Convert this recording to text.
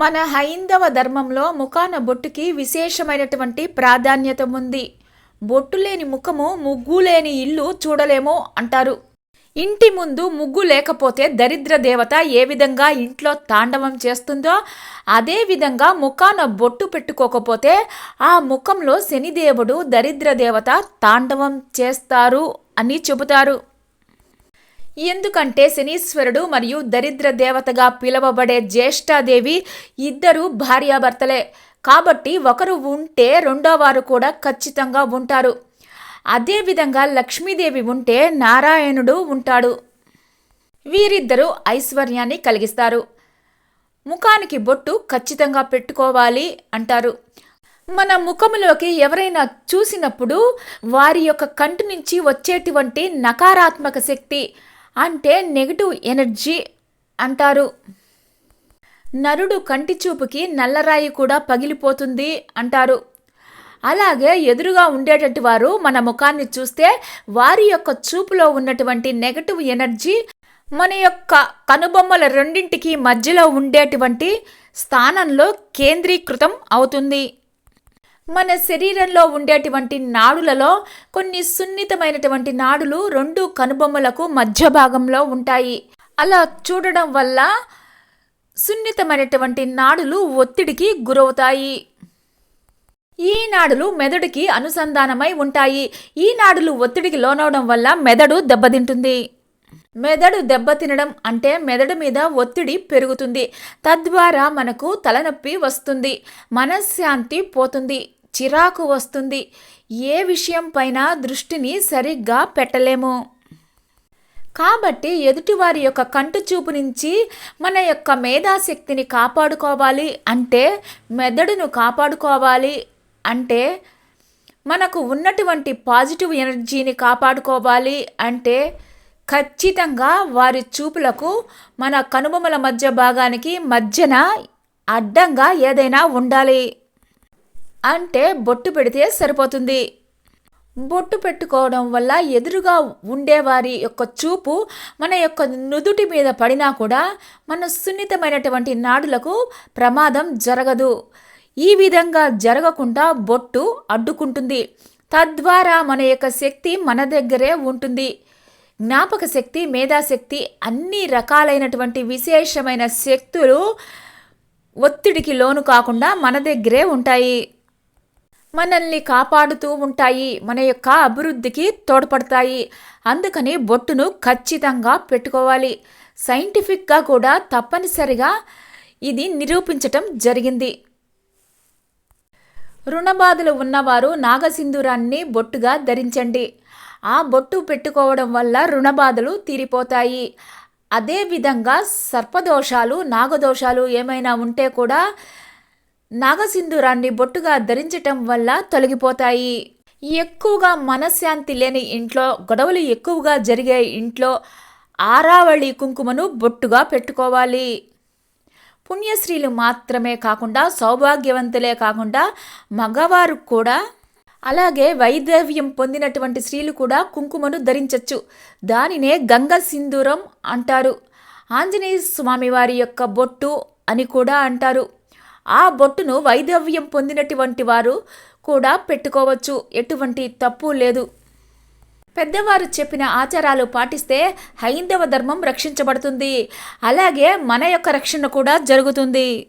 మన హైందవ ధర్మంలో ముఖాన బొట్టుకి విశేషమైనటువంటి ప్రాధాన్యత ఉంది. బొట్టు లేని ముఖము ముగ్గు లేని ఇల్లు చూడలేము అంటారు. ఇంటి ముందు ముగ్గు లేకపోతే దరిద్ర దేవత ఏ విధంగా ఇంట్లో తాండవం చేస్తుందో అదే విధంగా ముఖాన బొట్టు పెట్టుకోకపోతే ఆ ముఖంలో శనిదేవుడు దరిద్ర దేవత తాండవం చేస్తారు అని చెబుతారు. ఎందుకంటే శనీశ్వరుడు మరియు దరిద్ర దేవతగా పిలువబడే జ్యేష్ఠాదేవి ఇద్దరు భార్యాభర్తలే. కాబట్టి ఒకరు ఉంటే రెండో వారు కూడా ఖచ్చితంగా ఉంటారు. అదేవిధంగా లక్ష్మీదేవి ఉంటే నారాయణుడు ఉంటాడు. వీరిద్దరూ ఐశ్వర్యాన్ని కలిగిస్తారు. ముఖానికి బొట్టు ఖచ్చితంగా పెట్టుకోవాలి అంటారు. మన ముఖంలోకి ఎవరైనా చూసినప్పుడు వారి యొక్క కంటి నుంచి వచ్చేటువంటి నకారాత్మక శక్తి అంటే నెగటివ్ ఎనర్జీ అంటారు. నరుడు కంటి చూపుకి నల్లరాయి కూడా పగిలిపోతుంది అంటారు. అలాగే ఎదురుగా ఉండేటటువంటి వారు మన ముఖాన్ని చూస్తే వారి యొక్క చూపులో ఉన్నటువంటి నెగటివ్ ఎనర్జీ మన యొక్క కనుబొమ్మల రెండింటికి మధ్యలో ఉండేటువంటి స్థానంలో కేంద్రీకృతం అవుతుంది. మన శరీరంలో ఉండేటువంటి నాడులలో కొన్ని సున్నితమైనటువంటి నాడులు రెండు కనుబొమ్మలకు మధ్య భాగంలో ఉంటాయి. అలా చూడడం వల్ల సున్నితమైనటువంటి నాడులు ఒత్తిడికి గురవుతాయి. ఈ నాడులు మెదడుకి అనుసంధానమై ఉంటాయి. ఈ నాడులు ఒత్తిడికి లోనవడం వల్ల మెదడు దెబ్బతింటుంది. మెదడు దెబ్బతినడం అంటే మెదడు మీద ఒత్తిడి పెరుగుతుంది. తద్వారా మనకు తలనొప్పి వస్తుంది. మనశ్శాంతి పోతుంది. చిరాకు వస్తుంది. ఏ విషయం పైన దృష్టిని సరిగ్గా పెట్టలేము. కాబట్టి ఎదుటివారి యొక్క కంటు చూపు నుంచి మన యొక్క మేధాశక్తిని కాపాడుకోవాలి అంటే మెదడును కాపాడుకోవాలి అంటే మనకు ఉన్నటువంటి పాజిటివ్ ఎనర్జీని కాపాడుకోవాలి అంటే ఖచ్చితంగా వారి చూపులకు మన కనుబొమల మధ్య భాగానికి మధ్యన అడ్డంగా ఏదైనా ఉండాలి. అంటే బొట్టు పెడితే సరిపోతుంది. బొట్టు పెట్టుకోవడం వల్ల ఎదురుగా ఉండేవారి యొక్క చూపు మన యొక్క నుదుటి మీద పడినా కూడా మన సున్నితమైనటువంటి నాడులకు ప్రమాదం జరగదు. ఈ విధంగా జరగకుండా బొట్టు అడ్డుకుంటుంది. తద్వారా మన యొక్క శక్తి మన దగ్గరే ఉంటుంది. జ్ఞాపక శక్తి మేధాశక్తి అన్ని రకాలైనటువంటి విశేషమైన శక్తులు ఒత్తిడికి లోను కాకుండా మన దగ్గరే ఉంటాయి. మనల్ని కాపాడుతూ ఉంటాయి. మన యొక్క అభివృద్ధికి తోడ్పడతాయి. అందుకని బొట్టును ఖచ్చితంగా పెట్టుకోవాలి. సైంటిఫిక్గా కూడా తప్పనిసరిగా ఇది నిరూపించటం జరిగింది. రుణబాధలు ఉన్నవారు నాగసింధూరాన్ని బొట్టుగా ధరించండి. ఆ బొట్టు పెట్టుకోవడం వల్ల రుణబాధలు తీరిపోతాయి. అదేవిధంగా సర్పదోషాలు నాగదోషాలు ఏమైనా ఉంటే కూడా నాగసింధూరాన్ని బొట్టుగా ధరించటం వల్ల తొలగిపోతాయి. ఎక్కువగా మనశ్శాంతి లేని ఇంట్లో గొడవలు ఎక్కువగా జరిగే ఇంట్లో ఆరావళి కుంకుమను బొట్టుగా పెట్టుకోవాలి. పుణ్యశ్రీలు మాత్రమే కాకుండా సౌభాగ్యవంతులే కాకుండా మగవారు కూడా అలాగే వైదవ్యం పొందినటువంటి స్త్రీలు కూడా కుంకుమను ధరించవచ్చు దానినే గంగ సింధూరం అంటారు. ఆంజనేయ స్వామి వారి యొక్క బొట్టు అని కూడా అంటారు. ఆ బొట్టును వైదవ్యం పొందినటువంటి వారు కూడా పెట్టుకోవచ్చు. ఎటువంటి తప్పు లేదు. పెద్దవారు చెప్పిన ఆచారాలు పాటిస్తే హైందవ ధర్మం రక్షించబడుతుంది. అలాగే మన యొక్క రక్షణ కూడా జరుగుతుంది.